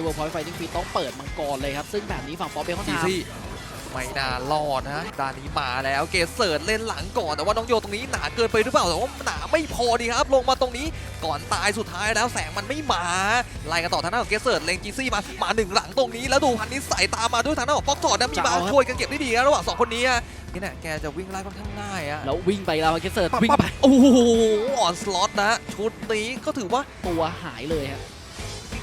เวิร์ลพอยต์ไฟติ้งฟีต้องเปิดมังกรเลยครับ ซึ่งแบบนี้ฝั่งป๊อปเบคอนจีทามซี่ไม่น่ารอดนะด้านนี้มาแล้วเกสเซิร์ดเล่นหลังก่อนแต่ว่าน้องโยตรงนี้หนาเกินไปหรือเปล่าแต่ว่าหนาไม่พอดีครับ ลงมาตรงนี้ก่อนตายสุดท้ายแล้วแสงมันไม่มาไล่กันต่อทางด้านของเกสเซิร์ดเลงจีซี่มามาหนึ่งหลังตรงนี้แล้วดูพันนี้ใส่ตามมาด้วยทางด้านของฟ็อกทอร์ดนะมีมาช่วยกันเก็บได้ดีนะระหว่างสองคนนี้อะนี่เนี่ยแกจะวิ่งไล่ค่อนข้างง่ายอะแล้ววิ่งไปแล้วเกสเซิร์ดปั๊บวิ่งปั๊บไปโอ้โหออนสล็อตนะชุดนี้ก็ถือว่าตัวหายเลยครับจ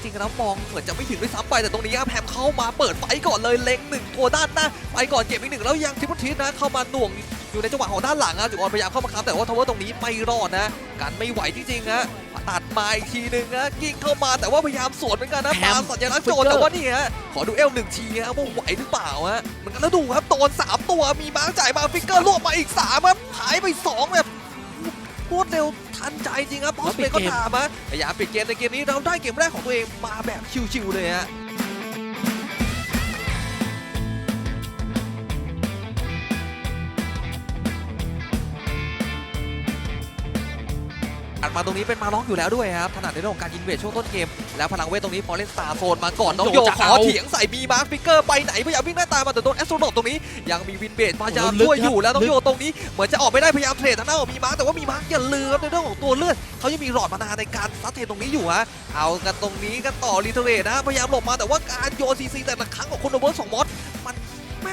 ริงๆแล้วมองเหมือนจะไม่ถึงด้วยซ้ำไปแต่ตรงนี้ครับแพมเข้ามาเปิดไฟก่อนเลยเล็งหนึ่งตัวด้านหน้าไปก่อนเก็บอีกหนึ่งแล้วยังทิปทิสนะเข้ามาหน่วงอยู่ในจังหวะของด้านหลังอะจุกออนพยายามเข้ามาค้ำแต่ว่าทาวเวอร์ตรงนี้ไม่รอดนะกันไม่ไหวจริงๆฮะตัดมาอีกทีหนึ่งนะยิงเข้ามาแต่ว่าพยายามสวนเหมือนกันนะแพปามสัญลักษณ์โจรแต่ว่านี่ฮะขอดูเอลหนึ่งทีฮะว่าไหวหรือเปล่าฮะเหมือนกันแล้วดูครับโดนสามตัวมีมาร์คจ่ายมาฟิกเกอร์รวบมาอีกสามครับหายไปสองแบบ รวดเร็วทันใจจริงครับบอสเบย์ก็ตามฮะพยายามปิดเกมในเกมนี้เราได้เกมแรกของตัวเองมาแบบชิวๆเลยฮะ อัดมาตรงนี้เป็นมาล็อกอยู่แล้วด้วยครับถนัดในเรื่องของการยิงเวทช่วงต้นเกม แล้วพลังเวทตรงนี้พอเล่นสตาร์โซนมาก่อนน้องโยโยจะขอเอาเถียงใส่มีมาร์คฟิกเกอร์ไปไหนพยายามวิ่งหน้าตามมาแต่โดนแอสโตรนอตตรงนี้ยังมีวินเบดพยายามโอ้ลึกช่วยอยู่แล้วน้องลึกโยตรงนี้เหมือนจะออกไม่ได้พยายามเทรดทางหน้าของมีมาร์คแต่ว่ามีมาร์คอย่าลืมครับในเรื่องของตัวเลือดเขายังมีหลอดมานาในการซัดเทรดตรงนี้อยู่ฮะเอากันตรงนี้กันต่อรีเทเรตนะพยายามหลบมาแต่ว่าการโยนซีซีแต่ละครั้งของคุณโอเวอร์สองมอสมั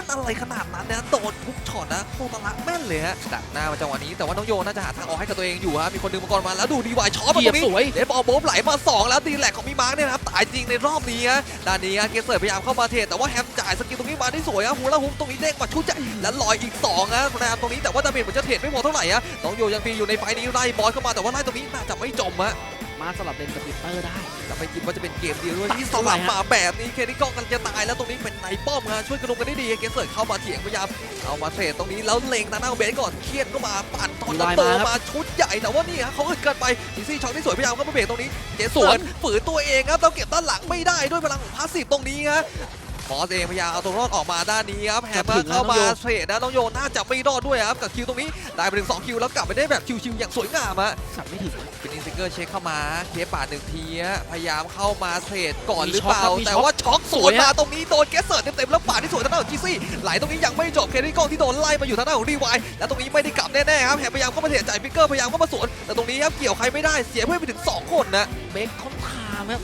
นแม่นอะไรขนาดนั้นนะโดนทุกช็อตนะโคตรละแม่นเลยฮะดักหน้ามาจังหวะนี้แต่ว่าน้องโยน่าจะหาทางออกให้กับตัวเองอยู่ฮะมีคนดึงมาก่อนมาแล้วดูดีวายช็อตมาเหยีตยรบงนี้สวยเดฟบอลโบ๊บไหลมา2แล้วดีแลกของมีมาร์กเนี่ยนะครับตายจริงในรอบนี้ฮะด้านนี้ฮะเกสเซอร์พยายามเข้ามาเทรดแต่ว่าแฮมจ่ายสกิลตรงนี้มาได้สวยฮะฮูลาฮุปตรงนี้เด้งมาชุดใหญ่แล้วลอยอีก2ฮะพยายามตรงนี้แต่ว่าดาเมจเหมือนจะเทรดไม่พอเท่าไหร่ฮะน้องโยยังมีอยู่ในไฟนี้ไล่บอสเข้ามาแต่ว่าไล่ตรงนี้น่าจะไม่จมฮะ มาสลับเลนกับปิเตอร์ได้ แต่ไม่คิดว่าจะเป็นเกมเดียวด้วยตัดที่ด้สวยลับฮะมาแบบนี้เคนิกล้องกันจะตายแล้วตรงนี้เป็นไนป้อมฮะช่วยกระดุมกันได้ดีเกสเซิร์ตเข้ามาเถียงพยายามเอามาเทรดตรงนี้แล้วเล็งทางหน้าของเบนก่อนเครียดก็มาปั่นทอนโตมาชุดใหญ่แต่ว่านี่ฮะเขาอึดเกินไปดีซี่ช็อตที่สวยพยายามเข้ามาเบรกตรงนี้เจสวนฝืนตัวเองครับเราเก็บด้านหลังไม่ได้ด้วยพลังของพาสซีฟตรงนี้ฮะบอสเองพยายามเอาตัวรอดออกมาด้านนี้ครับแฮมเข้ามาเทรดนะน้องโยน่าจะไม่รอดด้วยครับกับคิวตรงนี้ได้ไปถึง2คิวแล้วกลับไปได้แบบชิวๆอย่างสวยงามฮะสับไม่ถึงเป็นอินซิง เกอร์เช็คเข้ามาเคปาดหนึ่งทีฮะพยายามเข้ามาเทรดก่อนหรือเปล่ามีช็อตครับมีช็อตแต่ว่าช็อกสสววนยมาฮะตรงนี้โดนแกสเซิร์ตเต็มๆแล้วปาดที่สวยทางด้านของจีซี่ไหลตรงนี้ยังไม่จบเคนี่กล้องที่โดนไล่มาอยู่ทางด้านของรีไวล์แล้วตรงนี้ไม่ได้กลับแน่ๆครับแฮมพยายามเข้ามาเทรดจ่ายพิกเกอร์พยายามเข้ามาสวนแต่ตรงนี้ครับเกี่ยวใครไม่ได้เสียเพื่อนไปถึงสองคนนะเบคคอนทามครับ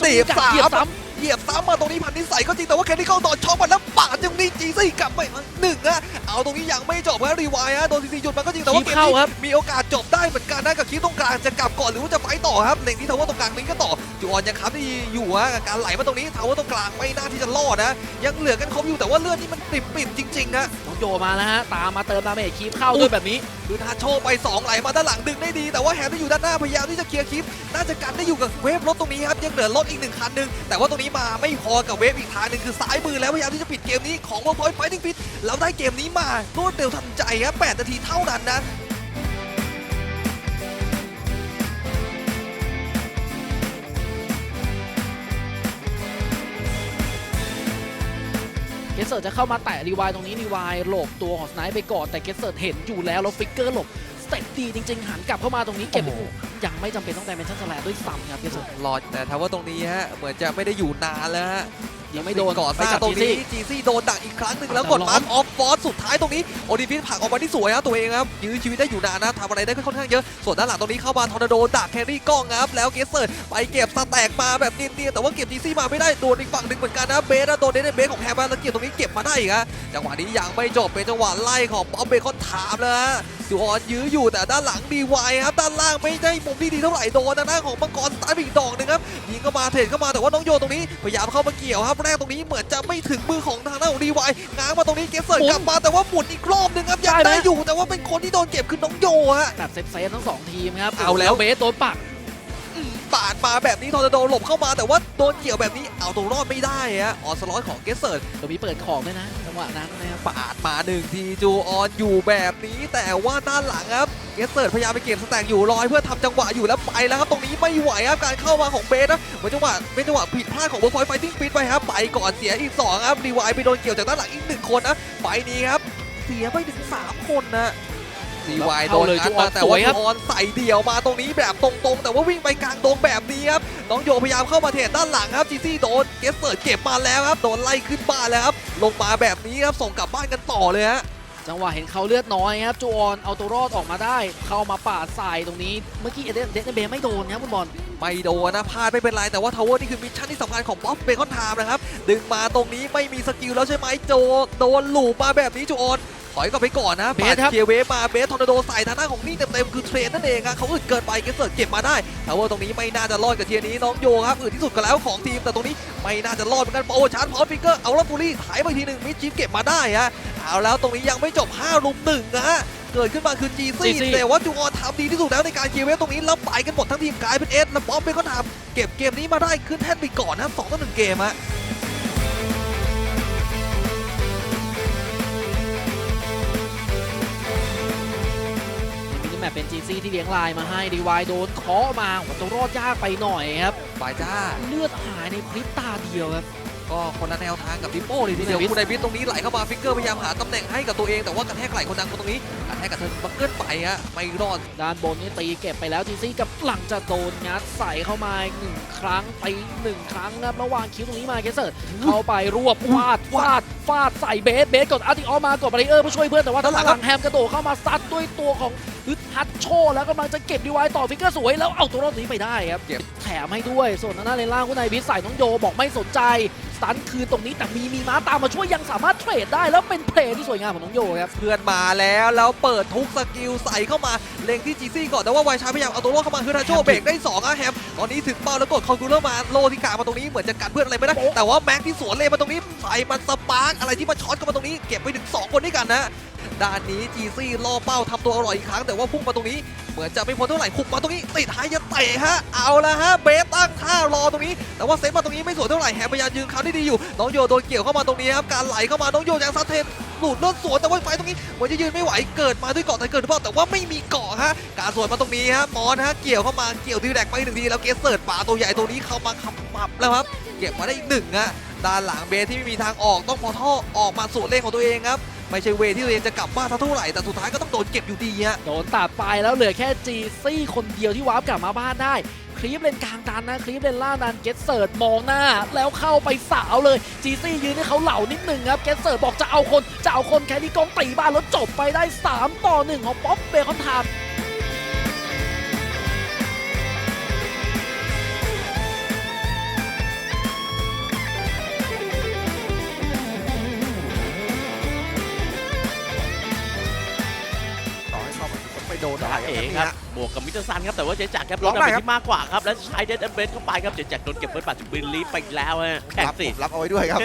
เตียบสามเหยียบซ้เหยียบซ้ำมาตรงนี้พันนิสัยก็จริงแต่ว่าแคนี่กล้องโดนช็อกมาแล้วปาดตรงนี้จีซี่กลับไปหนึ่งอะเอาตรงนี้ยังไม่จบครับรีไวล์ฮะโดนซีซีหยุดมันก็จริงแต่ว่าเกมเข้านี้ครับมีโอกาสจบได้เหมือนกันนะกับคิดตรงกลางจะกลับก่อนหรือว่าจะไฟต์ต่อครับเล็งที่ทาวเวอร์ตรงกลางลิงก์ก็ต่อจูออนยังค้ำได้อยู่ฮะกับการไหลมาตรงนี้ทาวเวอร์ตรงกลางไม่น่าที่จะรอดนะยังเหลือกันครบอยู่แต่ว่าเลือดนี่มันปิดปิดๆจริงๆนะน้องโยมาแล้วฮะตามมาเติมดาเมจคีฟเข้าด้วยแบบนี้คือทาโชไป 2 ไหลมาด้านหลังดึงได้ดี แต่ว่าแฮมที่อยู่ด้านหน้าพยายามที่จะเคลียร์คลิปน่าจะกันได้อยู่กับเวฟรถตรงนี้ครับยังเหลือรถอีกหนึ่งคันหนึ่งแต่ว่าตรงนี้มาไม่พอกับเวฟอีกทางหนึ่งคือซ้ายมือแล้วพยายามที่จะปิดเกมนี้ของวอลพอยต์ไฟติ้งฟิตแล้วได้เกมนี้มารวดเร็วทันใจครับ8นาทีเท่านั้นนะ ซิร์ตจะเข้ามาแตะรีวายตรงนี้รีวายหลบตัวของสไนป์ไปก่อนแต่เกสเซิร์ตเห็นอยู่แล้วแล้วฟิกเกอร์หลบสเต็ปดีจริง ๆ หันกลับเข้ามาตรงนี้เก็บโอ้โหยังไม่จำเป็นต้องแต่เป็นชั้นสแลด้วยซ้ำครับเกสเซิร์ตรอแต่ทว่าตรงนี้ฮะเหมือนจะไม่ได้อยู่นานแล้วฮะ ยังไม่โดนก่อสไปร้างจากตรงจีนี้ซี่จีซี่โดนดักอีกครั้งหนึ่งแล้วแต่กดล้อมมาร์คออฟฟอสสุดท้ายตรงนี้โอดิฟิสผลักออกมาที่สวยครับตัวเองครับยื้อชีวิตได้อยู่นานนะทำอะไรได้ค่อนข้างเยอะส่วนด้านหลังตรงนี้เข้ามาทอร์นาโดดักแครี่กล้องครับแล้วเกสเซอร์ไปเก็บสแต็กมาแบบเนียนๆแต่ว่าเก็บจีซี่มาไม่ได้โดนอีกฝั่งหนึ่งเหมือนกันนะเบสนะโดนเดนเบสของแฮมมาแล้วเก็บตรงนี้เก็บมาได้อีกฮะจังหวะนี้ยังไม่จบเป็นจังหวะไล่ของป๊อปเบคอนถามแล้วฮะจูออนยื้ออยู่แต่ด้านหลังดีไวครับด้านล่างไม่ได้มุมที่ดีเท่าไหร่โดนทางด้านของมังกรตายไปอีกดอกหนึ่งครับยิงเข้ามาเทรดเข้ามาแต่ว่าน้องโยตรงนี้พยายามเข้ามาเกี่ยวครับแรกตรงนี้เหมือนจะไม่ถึงมือของทางด้านของดีวายง้างมาตรงนี้เกสเซิร์หมุนกลับมาแต่ว่าหมุนอีกรอบหนึงครับยังได้ไหมได้อยู่แต่ว่าเป็นคนที่โดนเก็บคือน้องโยฮะแบบเซฟเซฟทั้งสองทีมครับเอาแล้วเบสโดนปัก ปาดมาแบบนี้ทอร์นาโดหลบเข้ามาแต่ว่าโดนเกี่ยวแบบนี้เอาตัวรอดไม่ได้ฮะออสล็อตของเกสเซิร์ดี๋ยวมีเปิดของด้วยนะจังหวะนั้นนะปาดมาหนึ่งทีจูออนอยู่แบบนี้ แต่ว่าด้านหลังครับเกสเซิร์พยายามไปเก็บสแต็กอยู่รอยเพื่อทำจังหวะอยู่แล้วไปแล้วครับตรงนี้ไม่ไหวครับการเข้ามาของเบสนะเหมือนจังหวะเป็นจังหวะผิดพลาดของเบอร์ฟอยไฟติ้งฟิตไปครับไปก่อนเสียอีกสองครับรีไวไปโดนเกี่ยวจากด้านหลังอีกหนึ่งคนนะไฟนี้ครับเสียไปถึงสามคนนะ รีวายเข้าโดนเลยงัดจูออมานแต่สวว่ายครับจูออนใส่เดี่ยวมาตรงนี้แบบตรงๆ แต่ว่าวิ่งไปกลางดงแบบนี้ครับน้องโยพยายามเข้ามาเทรดด้านหลังครับจีซี่โดนเกสเซิร์ดเก็บมาแล้วครับโดนไล่ขึ้นบ้านแล้วครับลงมาแบบนี้ครับส่งกลับบ้านกันต่อเลยฮะจังหวะเห็นเขาเลือดน้อยครับจูออนเอาตัวรอดออกมาได้ เข้ามาปาดใส่ตรงนี้เมื่อกี้เอเดนเดนเบย์ไม่โดนครับคุณบอลไม่โดนนะพลาดไม่เป็นไร แต่ว่าทาวเวอร์นี่คือมิชชั่นที่สำคัญของบ๊อบเบคอนไทม์นะครับ ดึงมาตรงนี้ไม่มีสกิลแล้วใช่ไหมโจโดนหลูปมาแบบนี้จูออน ถอยกลับไปก่อนนะเบสครับปาดเคลียร์เวฟมาเบสทอร์นาโดใส่ทางหน้าของนี่เต็มๆคือเทรนนั่นเองครับเขาอึดเกินไปเกสเซิร์ดเก็บมาได้ทาวเวอร์ตรงนี้ไม่น่าจะรอดกับเทียร์นี้น้องโยครับอึดที่สุดก็แล้วของทีมแต่ตรงนี้ไม่น่าจะรอดเหมือนกันโอชาร์จพอสฟิกเกอร์เอาละฟูรี่ถ่ายไปทีหนึ่งมิดชิฟเก็บมาได้ฮะเอาแล้วตรงนี้ยังไม่จบ5ลุมหนึ่งนะฮะเกิดขึ้นมาคือจีซี่ GC แต่ว่าจูออนทำดีที่สุดแล้วในการเคลียร์เวฟตรงนี้แล้วไปกันหมดทั้งทีมกลายเป็นเอสแล้วบ๊อบเบคอนไทม์เก็บเกมนี้มาได้ขึ้นแท่นไปก่อนนะสองต่อหนึ่งเกมฮะ ซี่ที่เลี้ยงลายมาให้ดีวายโดนเคาะมาโอ้โหตัวรอดยากไปหน่อยครับบายจ้าเลือดหายในพริบตาเดียวครับก็คนละแนวทางกับดิโป้เลยทีเดียวคุณคุณไดไดวิวิสสตรงนี้ไหลเข้ามาฟิกเกอร์พยายามหาตำแหน่งให้กับตัวเองแต่ว่ากระแทกไหลคนดังคนตรงนี้กระแทกกับเธอบังเกิลไปฮะไม่รอดด้านบนนี่ตีเก็บไปแล้วจีซี่กับหลังจะโดนงัดใส่เข้ามาอีกหนึ่งครั้งไปหนึ่งครั้งนะครับระหว่างคิวตรงนี้มาเกสเซิร์ดเข้าไปรวบฟาดฟาด ฟาดใส่เบส เบสกดอาร์ติออมากดบาริเออร์เพื่อช่วยเพื่อนแต่ว่าด้าด้านนหหลัลังงแฮมกระโดดเข้ามาซัดด้วยตัวของฮึดฮัตโชแล้วกำลังจะเก็บดีไวต่อฟิกเกอร์สวยแล้วเอาตัวรอดนี้ไปได้ครับเก็บแถมให้ด้วย ส่วนทางด้าเลนล่างคุณนายวิทย์ใส่น้องโยบอกไม่สนใจสตันคืนตรงนี้แต่มีมีม้าตามมาช่วยยังสามารถเทรดได้แล้วเป็นเพลย์ที่สวยงามของน้องโยครับเพื่อนมาแล้วแล้วเปิดทุกสกิลใส่เข้ามาเล็งที่จีซี่ก่อนแต่ว่าไวชาพยายามเอาตัวรอดเข้ามาคือทาโชเบรกได้สองอะแฮมตอนนี้ถึงเป้าแล้วกดคอนคูลเลอร์มาโลที่กามาตรงนี้เหมือนจะกันเพื่อนอะไรไม่ได้แต่ว่าแม็กที่สวนเลยมาตรงนี้ใส่มันสปาร์กอะไรที่มาช็อตเข้ามาตรงนี้เก็บไปถึงสองคนด้วยกันนะ ด้านนี้จีซี่ล่อเป้าทำตัวอร่อยอีกครั้ง แต่ว่าพุ่งมาตรงนี้ เหมือนจะไม่พ้นเท่าไหร่คุกมาตรงนี้ ติดท้ายจะเตะฮะ เอาละฮะ เบสตั้งท่ารอตรงนี้ แต่ว่าเซฟมาตรงนี้ไม่สวยเท่าไหร่แฮมพยายามยืนเขาได้ดีอยู่ น้องโยโดนเกี่ยวเข้ามาตรงนี้ครับ การไหลเข้ามา น้องโยยังซัดเทนหลุดเลื่อดสวนแต่ว่าไฟตรงนี้เหมือนจะยืนไม่ไหว เกิดมาด้วยเกาะแต่เกิดหรือเปล่าแต่ว่าไม่มีเกาะฮะ การสวนมาตรงนี้ฮะ มอนฮะ เกี่ยวเข้ามา เกี่ยวดีแดกไปหนึ่งทีแล้วเกสเซิร์ดป่าตัวใหญ่ตัวนี้เข้ามาขับปับแล้วครับ เก็บมาได้อีกหนึ่งฮะ ด้านหลังเบสที่ไม่มีทางออกต้องพอท่อออกมาสวนเลนของตัวเองครับ ไม่ใช่เวที่ตัวเองจะกลับบ้านเท่าไหร่แต่สุดท้ายก็ต้องโดนเก็บอยู่ดีฮะโดนตัดไปแล้วเหลือแค่จีซี่คนเดียวที่วาร์ปกลับมาบ้านได้คลิปเลนกลางดันนะคลิปเลนล่าดันเกตเซิร์ดมองหน้า แล้วเข้าไปสาวเลยจีซี่ยืนให้เขาเหล่านิดหนึ่งครับเกตเซิร์ดบอกจะเอาคนจะเอาคนแค่นี้กองตีบ้านแล้วจบไปได้ 3 ต่อ 1 ของป๊อปเบคอนทาม์ โดนจ่าได้เอ๋ครับครับบวกกับมิสเตอร์ซันครับแต่ว่าเจจักรครับร้รอถงดาได้เมจครับที่มากกว่าครับและใช้เดดเบนเข้าไปครับเจจักรโดนเก็บเฟิร์สบัตรถึงบินลีฟไปอีกแล้วฮะแข่งรับสิรับเอาไว้ด้วยครับเ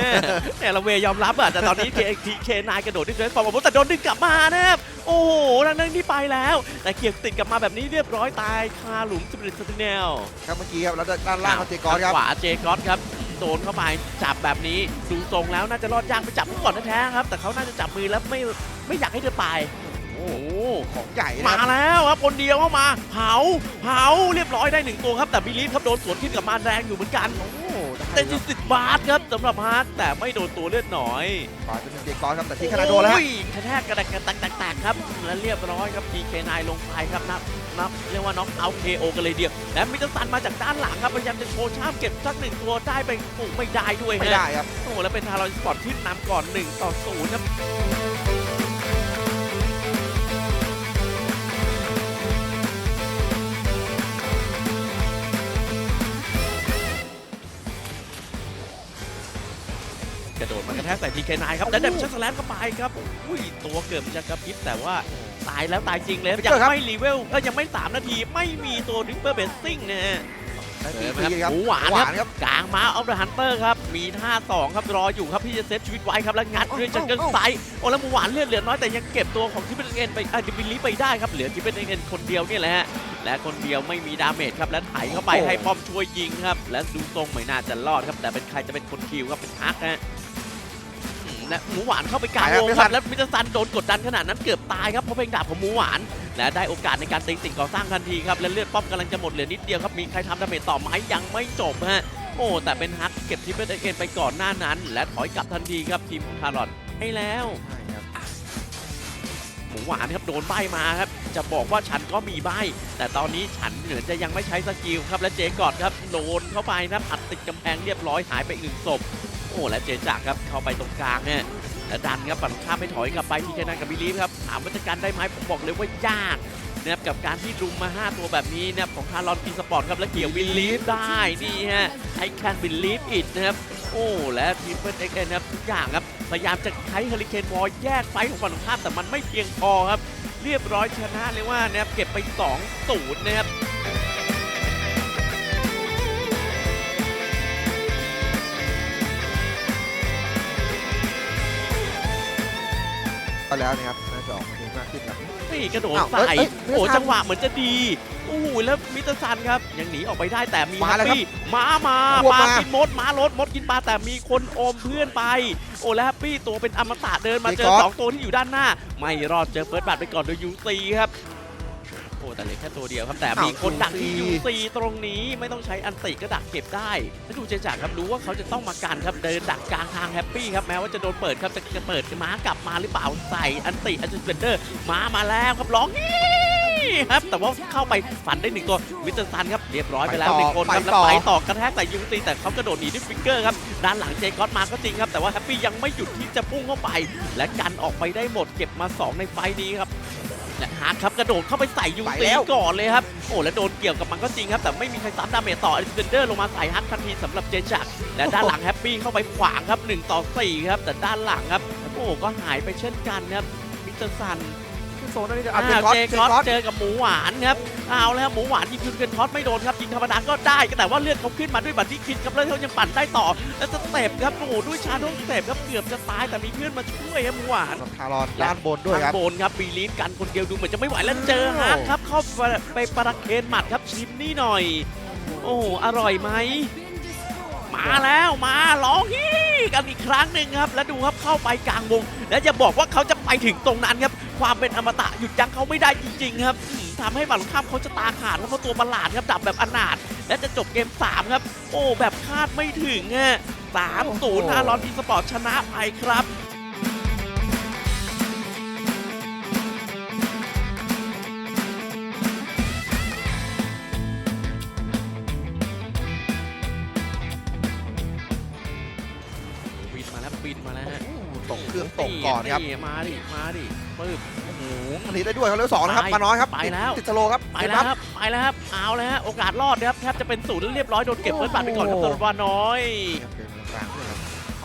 นี่ยเราเวยอมรับอะแต่ตอนนี้เคทีเคนายกระโดดที่เฟสฟอร์มแต่โดนดึงกลับมานะครับโอ้โหทางนั้นที่ไปแล้ว แต่เกียร์ติดกลับมาแบบนี้เรียบร้อยตายคาหลุมสปิริตสติเนลครับเมื่อกี้ครับแล้วด้านล่างของเจกอนครับขวาเจกอสครับโดนเข้าไปจับแบบนี้ดูทรงแล้วน่าจะรอดยากไปจับก่อนแท้ๆครับ แต่เขาน่าจะจับมือแล้วไม่ไม่อยากให้เธอไป โอ้โหของใหญ่นะมาครับแล้วครับคนเดียวเข้ามา เผา เผาเรียบร้อยได้หนึ่งตัวครับ แต่บิลีฟครับโดนสวนขึ้นกับมาแรงอยู่เหมือนกัน โอ้ได้แต่คจิรับสิบบาทครับสำหรับฮาร์ดแต่ไม่โดนตัวเลือดน้อยฝ่ายเป็นเจกอนครับแต่ที่ขนาดโดนแล้วฮะ โอ้ยกระแทกกระแดกกระแตกแตกแตกครับและเรียบร้อยครับ DK9 ลงไปครับนับนับเรียกว่าน็อกเอาเคโอกันเลยเดียวและมิสเตอร์ซันมาจากด้านหลังครับพยายามจะโชว์ชาบเก็บสักหนึ่งตัวได้ไปโอ้ไม่ได้ด้วยไม่ฮะได้ครับ โอ้แล้วเป็นทารอนสปอร์ตขึ้นนำก่อน 1 ต่อ0ครับ โดดมากระแทกใส่ทีเคนายครับแล้วได้ชักสแลมเข้าไปครับอุ้ยตัวเกือบจะกระพริบแต่ว่าตายแล้วตายจริงเลยครับยังไม่รีเวลเอ้ยยังไม่ 3 นาทีไม่มีตัวริปเปอร์เบสซิ่งนะฮะได้เอตีอฟรีครับหมูหวานหครับวานครับกลางม้าออฟเดอะฮันเตอร์ครับ มีท่า2ครับรออยู่ครับที่จะเซฟชีวิตไว้ครับ แล้วงัดด้วยจังเกิลไซด์โอ้แล้วหมูหวานเลือดเหลือน้อยแต่ยังเก็บตัวของทิปเปิลเอ็นไปอะดิบิลีไปได้ครับเหลือทิปเปิลเอ็นคนเดียวเนี่ยแหละฮะและคนเดียวไม่มีดาเมจครับ และไถเข้าไปให้ป้อมช่วยยิงครับ และดูทรงไม่น่าจะรอดครับ แต่เป็นใครจะเป็นคนคิวครับเป็นฮักฮะอืม และหมูหวานเข้าไปกลางวงครับแล้วมิสเตอร์ซันโดนกดดันขนาดนั้นเกือบตายครับเพราะเพลงดาบของหมูหวาน และได้โอกาสในการตีสิ่งก่อสร้างทันทีครับและเลือดป้อมกำลังจะหมดเหลือนิดเดียวครับมีใครทำดาเมจต่อไหมยังไม่จบฮะโอ้แต่เป็นฮักเก็บทิปเปิลเอ็นไปก่อนหน้านั้น และถอยกลับทันทีครับทีมคาร์ลอตให้แล้วใช่ครับหมูหวานครับโดนใบมาครับจะบอกว่าฉันก็มีใบแต่ตอนนี้ฉันเหมือนจะยังไม่ใช้สกิลครับและเจกอดครับโดนเข้าไปนะอัดติดกำแพงเรียบร้อยหายไปอีกหนึ่งศพ โอ้และเจจักครับเข้าไปตรงกลางเนี่ยและดันครับฝั่งข้ามไม่ถอยกลับไปที่แค่นั้นกับบิลีฟครับถามว่าจะกันได้ไหมผมบอกเลยว่ายากนะครับกับการที่รุมมา 5 ตัวแบบนี้นะครับของคารลอนกีสปอร์ตครับและเกี่ยวบิลีฟได้นี่ฮะ I can believe it นะครับโอ้และทีมเฟิร์สเอ็กซ์นะครับทุกอย่างครับพยายามจะใช้เฮลิเคนวอลแยกไฟของฝั่งตรงข้ามแต่มันไม่เพียงพอครับ เรียบร้อยชนะเลยว่านะครับเก็บไป2 0นะครับ ก็แล้วนะครับน่าจะออกมาดีมากขึ้นครับ นี่กระโดดอ้าวใส่เอ้ยเอ้ยโอ้ไม่ทันจังหวะเหมือนจะดีโอ้โหแล้วมิสเตอร์ซันครับ ยังหนีออกไปได้แต่มีมาแฮปแล้วครับปี้ม้ามาวัวปลามากินมดม้ารถมดกินปลาแต่มีคนโอมเพื่อนไป โอ้แล้วแฮปปี้ตัวเป็นอมตะเดินมาเจอสองตัวที่อยู่ด้านหน้า ไม่รอดเจอเฟิร์สบัตไปก่อนโดยยูซีครับ โอ้แต่เหลือแค่ตัวเดียวครับ แต่มีคนดักที่ยูซีตรงนี้ไม่ต้องใช้อันติก็ดักเก็บได้แล้วดูเจจักรครับรู้ว่าเขาจะต้องมากันครับเดินดักกลางทางแฮปปี้ครับแม้ว่าจะโดนเปิดครับจะจะเปิดม้ากลับมาหรือเปล่าใส่อันติอันเซนเดอร์ม้ามาแล้วครับร้องฮี่ครับแต่ว่าเข้าไปฝันได้หนึ่งตัวมิสเตอร์ซันครับเรียบร้อยไปแล้วหนึ่งคนครับแล้วไปต่อกระแทกใส่ยูซีแต่เขากระโดดหนีด้วยฟิกเกอร์ครับด้านหลังเจคอสมาก็จริงครับ แต่ว่าแฮปปี้ยังไม่หยุดที่จะพุ่งเข้าไป และกันออกไปได้หมดเก็บมาสองในไฟล์นี้ครับ และฮาร์ดครับกระโดดเข้าไปใส่ยูไปซีแล้วก่อนเลยครับ โอ้แล้วโดนเกี่ยวกับมันก็จริงครับ แต่ไม่มีใครซ้ำดาเมจต่ออลิสเซนเดอร์ลงมาใส่ฮักทันทีสำหรับเจจักรและด้านหลังแฮปปี้เข้าไปขวางครับ1ต่อ4ครับแต่ด้านหลังครับโอ้ก็หายไปเช่นกันครับมิสเตอร์ซัน โซนนี้จะอ้าเอาวเจเจคอสคอสเจคอสเจอกับหมูหวานครับเอาแล้วครับหมูหวานยิงคิวเกนทอสไม่โดนครับยิงธรรมดาก็ได้แต่ว่าเลือดเขาขึ้นมาด้วยบัตรที่คิดครับแล้วเขายังปั่นได้ต่อ แล้วสเต็ปครับโอ้โหด้วยชาโดว์สเต็ปครับเกือบจะตายแต่มีเพื่อนมาช่วยครับหมูหวานสำหรับทารอนด้านบนด้วยครับทางโบนครับบีลีฟกันคนเดียวดูเหมือนจะไม่ไหวแล้วเจอฮาร์ดครับเข้าไปประเคนหมัดครับชิมนี่หน่อย โอ้โหอร่อยไหมมาแล้วมาร้องฮี่กันอีกครั้งหนึ่งครับ แล้วดูครับเข้าไปกลางวง และจะบอกว่าเขาจะไปถึงตรงนั้นครับ ความเป็นอมตะหยุดยั้งเขาไม่ได้จริงๆครับอืมทำให้ฝั่งตรงข้ามเขาจะตาขาดแล้วเพราะตัวประหลาดครับดับแบบอนาถและจะจบเกม 3 ครับ โอ้แบบคาดไม่ถึงอะสามศูนย์โหอารอนพีสปอร์ตชนะไปครับ งตกก่อนครับนี่มาดิมาดิปึ๊บโอ้โหอันนี้ได้ด้วยเขาเลือกสองนะครับไปมาน้อยครับไปแล้วติดสโลครับไปแล้วครับไปแล้วครับเอาแล้วฮะโอกาสรอดนะครับแทบจะเป็นศูนย์แล้วเรียบร้อยโดนเก็บเฟิร์สบัตรไปก่อนครับโอ้สำหรับวาน้อยกลางด้วยครับ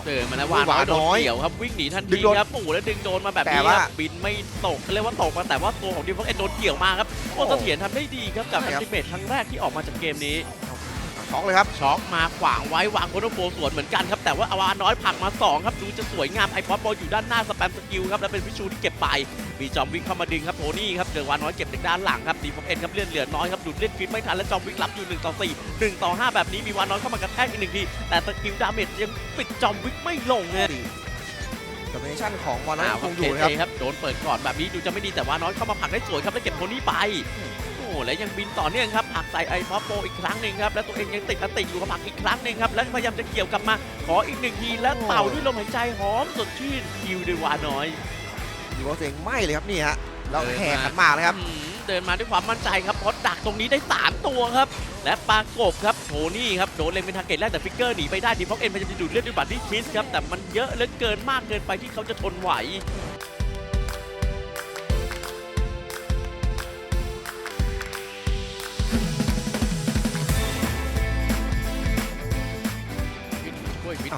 เดินมาแล้วโอ้วายน้อยโดนวาน้อยเกี่ยวครับวิ่งหนีทันดึทีงโดนครับโอ้โหแล้วดึงโดนมาแบบแต่นี้ว่าครับบินไม่ตกเรียกว่าตกมาแต่ว่าตัวของดิฟฟเอ็นโดนเกี่ยวมาครับโอ้โอ้เสถียรทำได้ดีครับกับใช่อัครับลติเมทครั้งแรกที่ออกมาจากเกมนี้ ช็อกเลยครับช็อกมาขวางไว้วางโคโนโฟสวนเหมือนกันครับ แต่ว่าอวาน้อยผลักมา 2 ครับดูจะสวยงามไอพอดบอลอยู่ด้านหน้าสแปมสกิลครับ แล้วเป็นวิชูที่เก็บไป มีจอมวิกเข้ามาดึงครับโทนี่ครับเจอวาน้อยเก็บจากด้านหลังครับดีฟเอ็นครับเลื่อนเหลือน้อยครับดูดเลือดคลิปไม่ทันและจอมวิกรับอยู่1ต่อ4 1ต่อ5แบบนี้มีวาน้อยเข้ามากระแทกอีกหนึ่งทีแต่สกิลดาเมจยังปิดจอมวิกไม่ลงเลยดอมิเนชั่นของวอลเลอ้าวย์คครับงอเคยู่เนะครับครับโดนเปิดก่อนแบบนี้ดูจะไม่ดีแต่ว่าน้อยเข้ามาผลักได้สวยครับแล้วเก็บโทนี่ไป โอ้และยังบินต่อเนื่องครับผลักใส่ไอพอโปอีกครั้งหนึ่งครับ แล้วตัวเองยังติดอติอยู่กับผลักอีกครั้งหนึ่งครับ แล้วพยายามจะเกี่ยวกลับมา ขออีกหนึ่งทีแล้วเป่าด้วยลมหายใจหอมสดชื่นคิวด้วยวาน้อยดูว่าตัวเองไหม่เลยครับนี่ฮะแล้วเดินมาแห่ขันหมากเลยครับอืมเดินมาด้วยความมั่นใจครับเพราะดักตรงนี้ได้ 3 ตัวครับ และปากบครับโทนี่ครับโดนเล็งเป็นทาร์เก็ตแรกแต่ฟิกเกอร์หนีไปได้ดีเพราะเอ็นพยายามจะดูดเลือดด้วยบัตรที่คิสครับแต่มันเยอะเหลือเกินมากเกินไปที่เขาจะทนไหว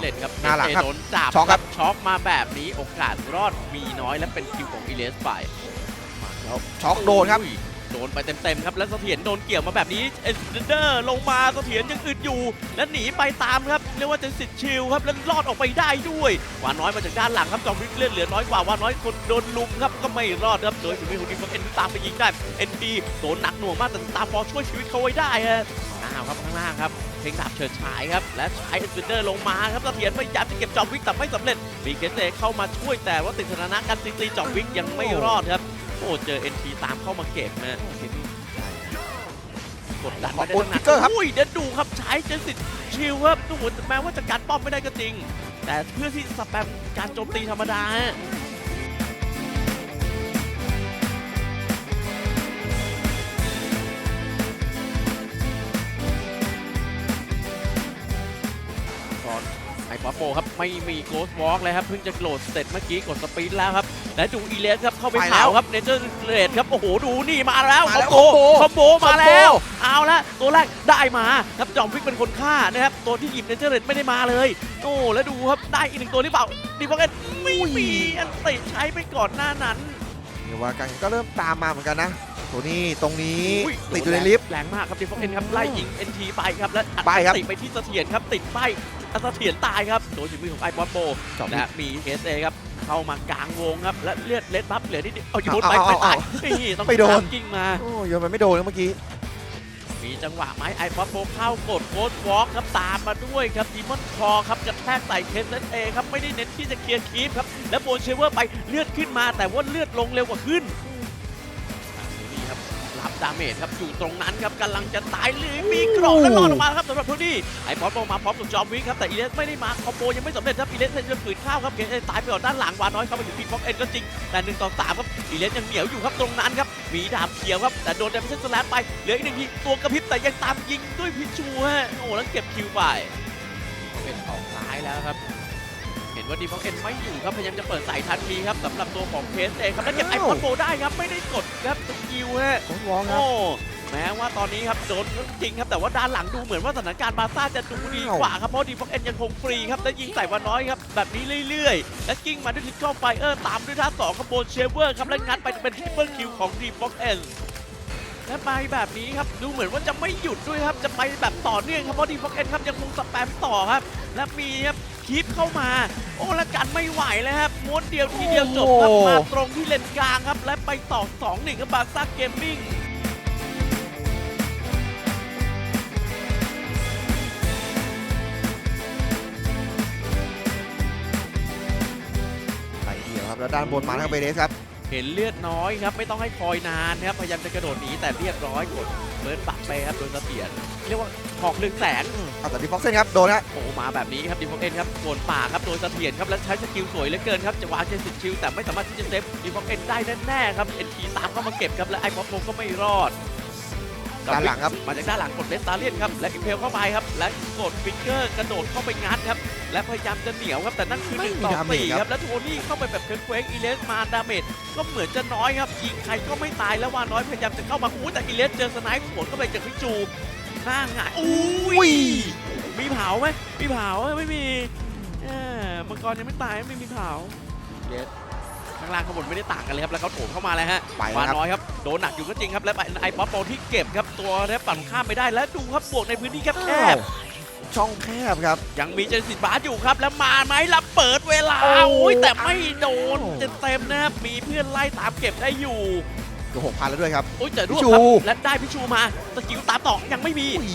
ช่วยฟิตเลนครับหน้าหลังครับโดนจับช็อกครับ ช็อกมาแบบนี้โอกาสรอดมีน้อยและเป็นคิวของอีเลสไปแล้วช็อกโดนครับอุ้ยโดนไปเต็มๆครับ แล้วเสถียรโดนเกี่ยวมาแบบนี้เอ็นเดอร์ลงมาเสถียรยังอึดอยู่ และหนีไปตามครับเรียกว่าจะสิทธิ์ชิลครับแล้วรอดออกไปได้ด้วยหวานน้อยมาจากด้านหลังครับจอมวิกเลือดเหลือน้อยกว่าหวานน้อยคนโดนลุมครับก็ไม่รอดครับโดยถึงมีคนดีของเอ็นตามไปยิงได้เอ็นดีโดนหนักหน่วงมากแต่ตามฟอร์ช่วยชีวิตเขาไว้ได้ฮะอ้าวครับข้างล่างครับเพ ลงดาบเฉิดฉายครับ และใช้เอ็นเดอร์ลงมาครับเสถียรพยายามจะเก็บจอมวิกแต่ไม่สำเร็จมีเคสเซเข้ามาช่วยแต่ว่าติดสถานะการตีตีจอมวิกยังไม่รอดครับ โอ้เจอ NT ตามเข้ามาเก็บนะกดดันไม่ได้ขอบคุณตั้งพิกเกอร์ครับ อุ้ยเด็ดดูครับใช้เจนสิตชิลครับดูเหมือนแม้ว่าจะการป้อมไม่ได้ก็จริง แต่เพื่อที่สแปมการโจมตีธรรมดาฮะ ป๊อปโปครับ ไม่มีโกสวอล์กเลยครับ เพิ่งจะโหลดเสร็จเมื่อกี้กดสปีดแล้วครับ และดูอีเลสครับ เข้าไปไปแล้เผาวครับเนเจอร์เรดครับ โอ้โห ดูนี่มาแล้วมาแล้วคอมโบคอมโบคอมโบมาแล้ว เอาละตัวแรกได้มาครับจอมฟิกเป็นคนฆ่านะครับ ตัวที่หยิบเนเจอร์เรดไม่ได้มาเลยโอ้แล้วดูครับได้อีกหนึ่งตัวหรือเปล่าดีฟอกเอ็นไม่มีอันติใช้ไปก่อนหน้านั้นเดี๋ยวว่ากันก็เริ่มตามมาเหมือนกันนะตัวนี้ตรงนี้อุ้ยติดอยู่ในลิฟต์แรงมากครับดีฟอกเอ็นครับไล่ยิง NT ไปครับและอัดไปครับติดไปที่เสถียรครับติดไป เสถียรตายครับโดนฝีมือของไอ้บอสโปจบนะมี SA ครับเข้ามากลางวงครับ และเลือดเลดบัฟเหลือนิดเดียวเอาโยนเอาไปเอาไปเอาตายเอานี่ต้องไปโดนตามกิ้งมาโอ้โยนมันไม่โดนนะเมื่อกี้มีจังหวะไหมไอ้บอสโปเข้ากดโค้ดวอล์กครับตามมาด้วยครับดีมอนคอครับกระแทกใส่เคสเอครับไม่ได้เน้นที่จะเคลียร์คีฟครับ และโบนเชเวอร์ไปเลือดขึ้นมาแต่ว่าเลือดลงเร็วกว่าขึ้นนี่ครับรับ ดาเมจครับอยู่ตรงนั้นครับกำลังจะตายหรือมีกรอบและรอดออกมาครับสำหรับโทนี่ไอ้บอสโปมาพร้อมกับจอมวิกครับแต่อีเลสไม่ได้มาคอมโบยังไม่สำเร็จครับอีเลสจะฝืนข้าวครับเคสเอตายไปก่อนด้านหลังวาน้อยเข้าไปถึงพีฟ็อกเอ็นก็จริงแต่หนึ่งต่อสามครับอีเลสยังเหนียวอยู่ครับตรงนั้นครับมีดาบเขียวครับแต่โดนเดมเซนสแลตไปเหลืออีกหนึ่งทีตัวกระพริบแต่ยังตามยิงด้วยพิชูฮะโอ้แล้วเก็บคิวไปเป็นออกซ้ายแล้วครับ ว่าดีฟ็อกเอ็นไม่อยู่ครับพยายามจะเปิดสายทันทีครับสำหรับตัวของเคสเองครับแล้วเก็บไออ้าวคอนโบได้ครับไม่ได้กดครับสกิลฮะโค้ชวองครับโอ้แม้ว่าตอนนี้ครับโดนจริงครับแต่ว่าด้านหลังดูเหมือนว่าสถานการณ์บาร์ซ่าจะดูดีกว่าครับเพราะดีฟ็อกเอ็นยังคงฟรีครับและยิงใส่วาน้อยครับแบบนี้เรื่อยๆ และกิ้งมาด้วยทิกเกิลไฟเออร์ตามด้วยท่าสองขบวนเชเวอร์ครับและงัดไปเป็นทริปเปิลคิวของดีฟ็อกเอ็นและไปแบบนี้ครับดูเหมือนว่าจะไม่หยุดด้วยครับจะไปแบบต่อเนื่องครับเพราะดีฟ็อกเอ็นครับยังคงสแปมต่อครับและมีครับ คีปเข้ามา โอ้และกันไม่ไหวแล้วครับม้วนเดียวทีเดียวจบครับโอ้มาตรงที่เลนกลางครับ และไปต่อ2-1กับบาร์ซ่าเกมมิ่งไปเดียวครับแล้วด้านบนมาทางเบเดสครับ เห็นเลือดน้อยครับไม่ต้องให้คอยนานครับพยายามจะกระโดดหนีแต่เรียบร้อยกดเบิร์นปักไปครับโดนเสถียรเรียกว่าหอกหนึ่งแสนเอาแต่ดีฟ็อกเซนครับโดนครับโอ้มาแบบนี้ครับดิฟอกเอ็นครับโดนป่าครับโดนเสถียรครับและใช้สกิลสวยเหลือเกินครับจะวางเจนสิชิลแต่ไม่สามารถที่จะเซฟดิฟอกเอ็นได้แน่ๆครับเอ็นทีตามเข้ามาเก็บครับและไอ้ป๊อปโมก็ไม่รอด ด้านหลังครับ มาจากด้านหลังกดเลสตาเลียนครับ และอิมเพลเข้าไปครับ และกดฟิกเกอร์กระโดดเข้าไปงัดครับ และพยายามจะเหนียวครับ แต่นั่นคือหไม่นึ่งมีต่อดาเมจสี่ครับครับ และโทนี่เข้าไปแบบเควกๆอีเลสมาดาเมจก็เหมือนจะน้อยครับ ยิงใครก็ไม่ตาย แล้ววาน้อยพยายามจะเข้ามาอู้แต่อีเลสเจอสไนป์สวนเข้าไปจากพิจูหน้าหงายอุ้ย มีเผาไหมมีเผาไหมไม่มีเออมังกรยังไม่ตายไม่มีเผาเยส ข้างล่างข้างบนไม่ได้ต่างกันเลยครับแล้วเขาโถมเข้ามาเลยฮะไปวาแล้วครับน้อยครับโดนหนักอยู่ก็จริงครับและไอ้ป๊อปโปที่เก็บครับตัวแทบปั่นข้ามไม่ได้และดูครับบวกในพื้นที่แคอ้าบวช่องแคบครับๆยังมีเจนสิตบาสอยู่ครับ แล้วมาไหมแล้วเปิดเวลาโอ้โอ้ยแต่ไม่โดนโอ้เต็มๆนะครับมีเพื่อนไล่ตามเก็บได้อยู่เกือบหกพันแล้วด้วยครับ โอ้ยแต่รวบพิชูครับและได้พิชูมาสกิลตามต่อยังไม่มี อุ้ย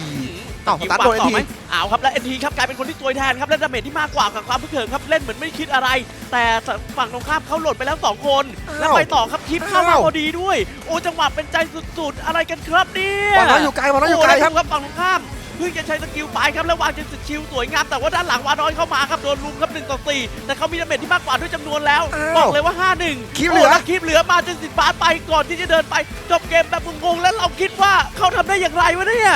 อืมเอ้าสกิลตัดปาโดนต่อ NT ไหมเอาครับและเอ็นทีครับกลายเป็นคนที่ตัวยแทนครับและดาเมจที่มากกว่ากับความพึกเขิมครับเล่นเหมือนไม่คิดอะไร แต่ฝั่งตรงข้ามเขาหล่นไปแล้วสองคน แล้วไปต่อครับคลิปเข้ามาอ้าวพอดีด้วย โอ้จังหวะเป็นใจสุดๆ อะไรกันครับเนี่ยบอลน้อยอยู่ไกลบอลน้อยอยู่ไกลครับโครับฝั่งตรงข้ามเพิ่งจะใช้สกิลไปครับแล้ววางเจนสกิลสวยงามแต่ว่าด้านหลังวาน้อยเข้ามาครับโดนลุมครับ1ต่อ4แต่เขามีดาเมจที่มากกว่าด้วยจำนวนแล้วอ้าวบอกเลยว่า5-1คลิปเหลือโแล้วคลิปเหลือมาจนสิบบาทไปก่อนที่จะเดินไป จบเกมแบบงงๆแล้วเราคิดว่าเขาทำได้อย่างไรวะเนี่ย